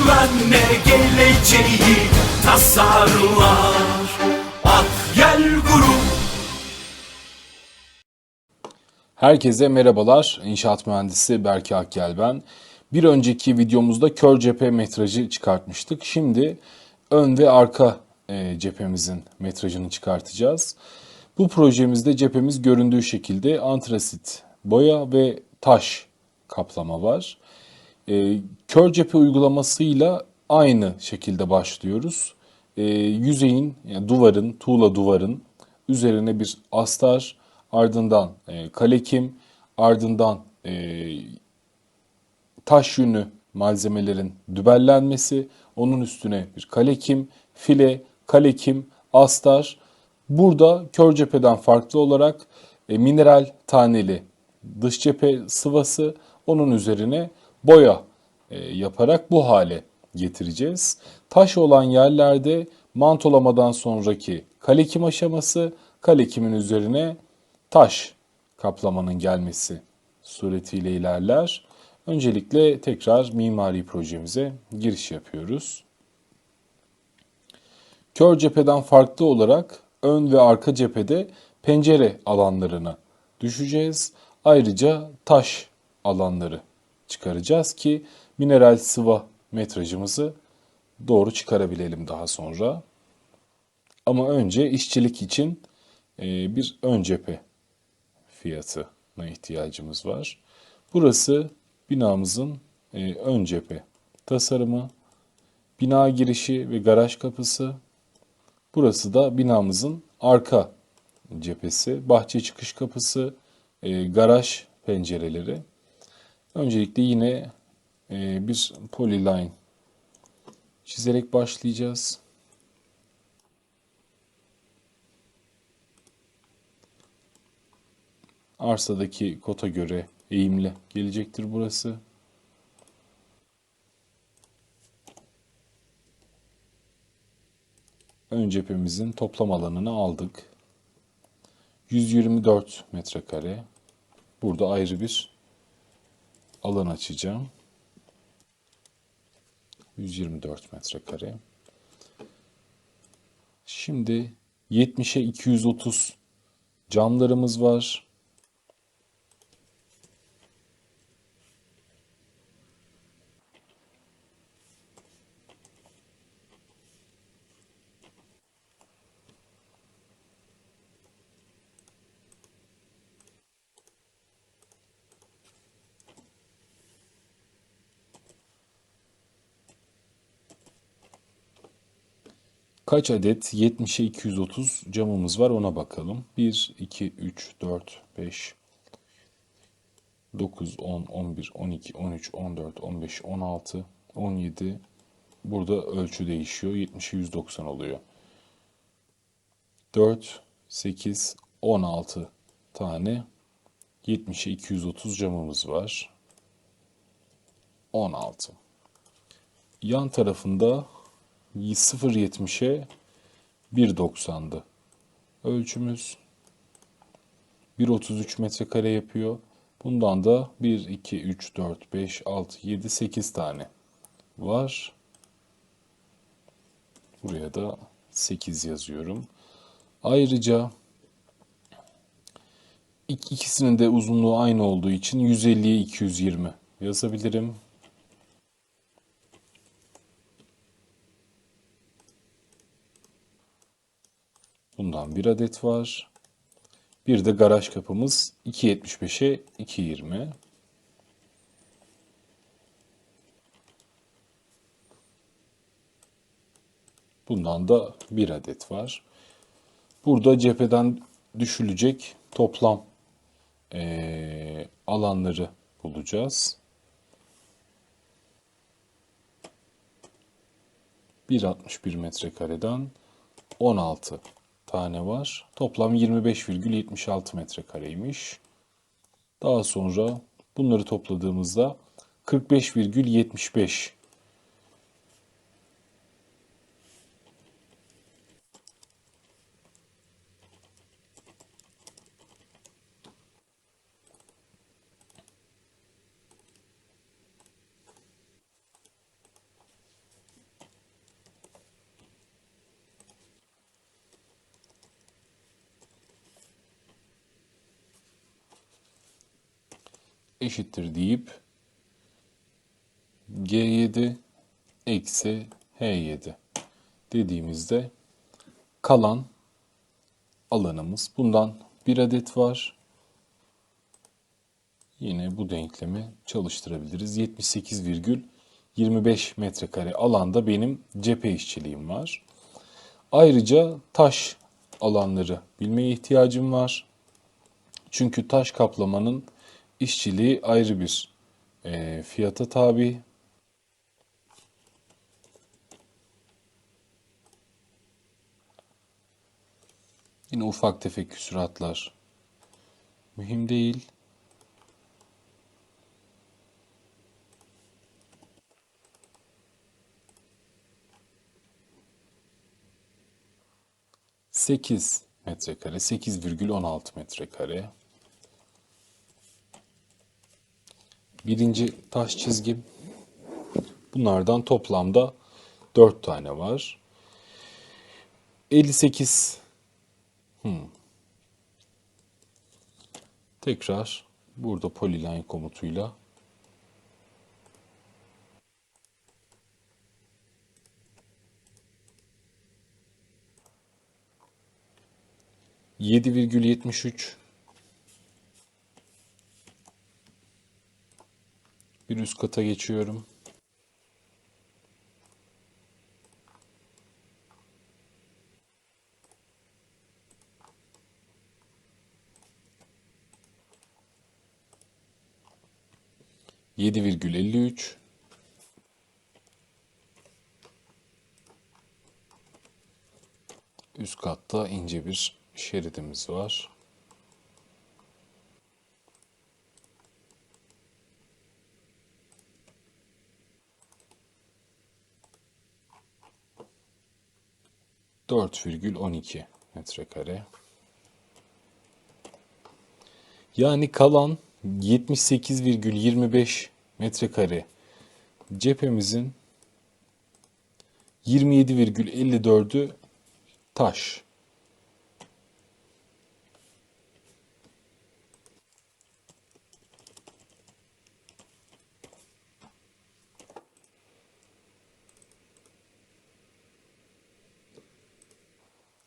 güvenle geleceği tasarlar Akyel Grup Herkese merhabalar. İnşaat mühendisi Berke Akgel ben. Bir önceki videomuzda kör cephe metrajı çıkartmıştık. Şimdi ön ve arka e, cephemizin metrajını çıkartacağız. Bu projemizde cephemiz göründüğü şekilde antrasit boya ve taş kaplama var. E, kör cephe uygulamasıyla aynı şekilde başlıyoruz. E, yüzeyin, yani duvarın, tuğla duvarın üzerine bir astar, ardından e, kalekim, ardından e, taş yünlü malzemelerin dübellenmesi, onun üstüne bir kalekim, file, kalekim, astar. Burada kör cepheden farklı olarak e, mineral taneli dış cephe sıvası, onun üzerine boya e, yaparak bu hale getireceğiz. Taş olan yerlerde mantolamadan sonraki kalekim aşaması, kalekimin üzerine taş kaplamanın gelmesi suretiyle ilerler. Öncelikle tekrar mimari projemize giriş yapıyoruz. Kör cepheden farklı olarak ön ve arka cephede pencere alanlarına düşeceğiz. Ayrıca taş alanları çıkaracağız ki mineral sıva metrajımızı doğru çıkarabilelim daha sonra. Ama önce işçilik için e, bir ön cephe fiyatına ihtiyacımız var. Burası binamızın e, ön cephe tasarımı, bina girişi ve garaj kapısı. Burası da binamızın arka cephesi, bahçe çıkış kapısı, e, garaj pencereleri. Öncelikle yine e, bir polyline çizerek başlayacağız. Arsadaki kota göre eğimli gelecektir burası. Ön cephemizin toplam alanını aldık. 124 metrekare. Burada ayrı bir alan açacağım. 124 metrekare. Şimdi 70'e 230 camlarımız var. Kaç adet 70'e 230 camımız var ona bakalım. 1, 2, 3, 4, 5, 9, 10, 11, 12, 13, 14, 15, 16, 17. Burada ölçü değişiyor. 70'e 190 oluyor. 4, 8, 16 tane 70'e 230 camımız var. 16. Yan tarafında 0.70'e 1.90'dı. Ölçümüz 1.33 metrekare yapıyor. Bundan da 1, 2, 3, 4, 5, 6, 7, 8 tane var. Buraya da 8 yazıyorum. Ayrıca ikisinin de uzunluğu aynı olduğu için 150'ye 220 yazabilirim. Bundan bir adet var. Bir de garaj kapımız 2.75'e 2.20. Bundan da bir adet var. Burada cepheden düşülecek toplam eee, alanları bulacağız. 1.61 metrekareden 16 tane var. Toplam 25,76 metrekareymiş. Daha sonra bunları topladığımızda 45,75 eşittir deyip G7 eksi H7 dediğimizde kalan alanımız bundan bir adet var. Yine bu denklemi çalıştırabiliriz. 78,25 metrekare alanda benim cephe işçiliğim var. Ayrıca taş alanları bilmeye ihtiyacım var. Çünkü taş kaplamanın işçiliği ayrı bir e, fiyata tabi. Yine ufak tefek küsuratlar mühim değil. Sekiz metrekare, 8,16 metrekare. Birinci taş çizgim. Bunlardan toplamda 4 tane var. 58 hmm. Tekrar burada polyline komutuyla yedi virgül yetmiş üç bir üst kata geçiyorum. Yedi virgül elli üç. Üst katta ince bir şeridimiz var. Dört virgül on iki metrekare. Yani kalan 78,25 metrekare cephemizin 27,54'ü taş.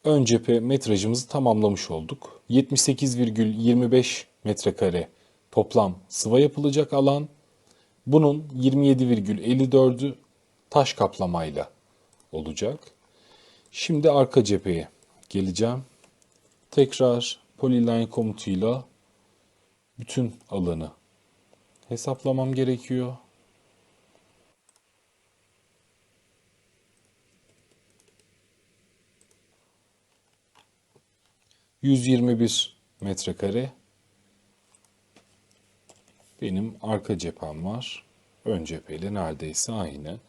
Ön cephe metrajımızı tamamlamış olduk. 78,25 metrekare toplam sıva yapılacak alan. Bunun 27,54'ü taş kaplamayla olacak. Şimdi arka cepheye geleceğim. Tekrar polyline komutuyla bütün alanı hesaplamam gerekiyor. ...121 metrekare benim arka cephem var. Ön cepheyle neredeyse aynı.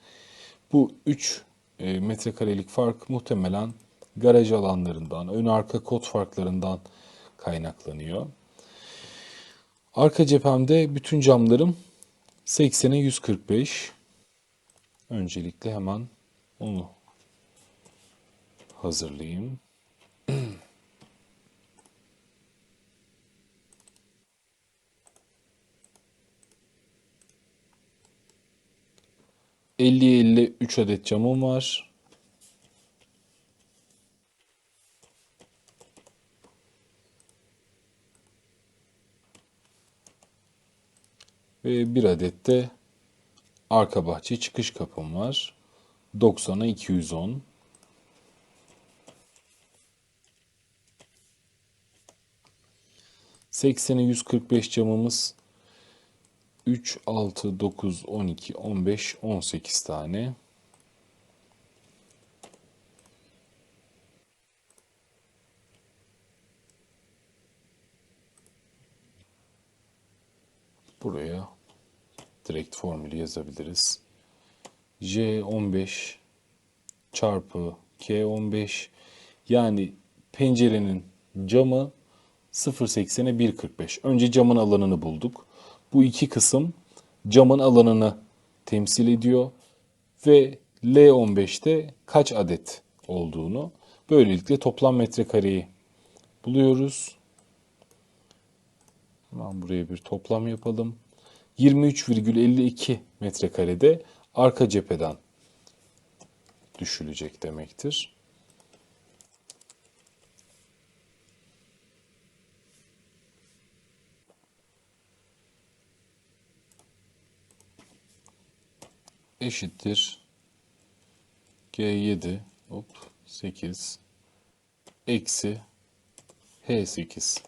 Bu 3 e, metrekarelik fark muhtemelen garaj alanlarından, ön arka kod farklarından kaynaklanıyor. Arka cephemde bütün camlarım 80'e 145. Öncelikle hemen onu hazırlayayım. 50'ye 50 3 adet camım var. Ve bir adet de arka bahçe çıkış kapım var. 90'a 210. Seksene 145 camımız 3, 6, 9, 12, 15, 18 tane. Buraya direkt formülü yazabiliriz. J15 çarpı K15 yani pencerenin camı 0.80'e 1.45. Önce camın alanını bulduk. Bu iki kısım camın alanını temsil ediyor ve L15'te kaç adet olduğunu böylelikle toplam metrekareyi buluyoruz. Hemen buraya bir toplam yapalım. 23,52 metrekarede arka cepheden düşülecek demektir. Eşittir G7 hop 8 eksi H8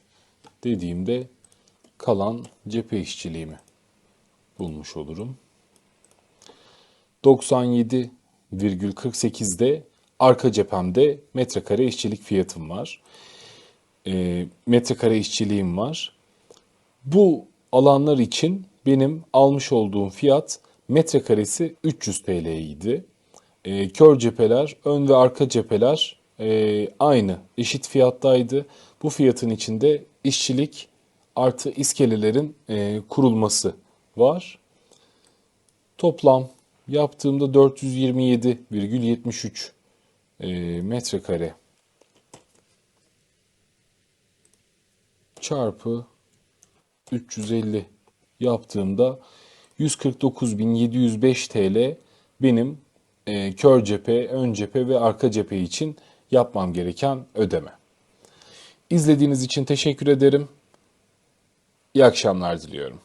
dediğimde kalan cephe işçiliğimi bulmuş olurum. 97,48'de arka cephemde metrekare işçilik fiyatım var. E, metrekare işçiliğim var. Bu alanlar için benim almış olduğum fiyat metrekaresi 300 TL idi. E, kör cepheler, ön ve arka cepheler e, aynı, eşit fiyattaydı. Bu fiyatın içinde işçilik artı iskelelerin e, kurulması var. Toplam yaptığımda 427,73 e, metrekare çarpı 350 yaptığımda 149.705 TL benim e, kör cephe, ön cephe ve arka cephe için yapmam gereken ödeme. İzlediğiniz için teşekkür ederim. İyi akşamlar diliyorum.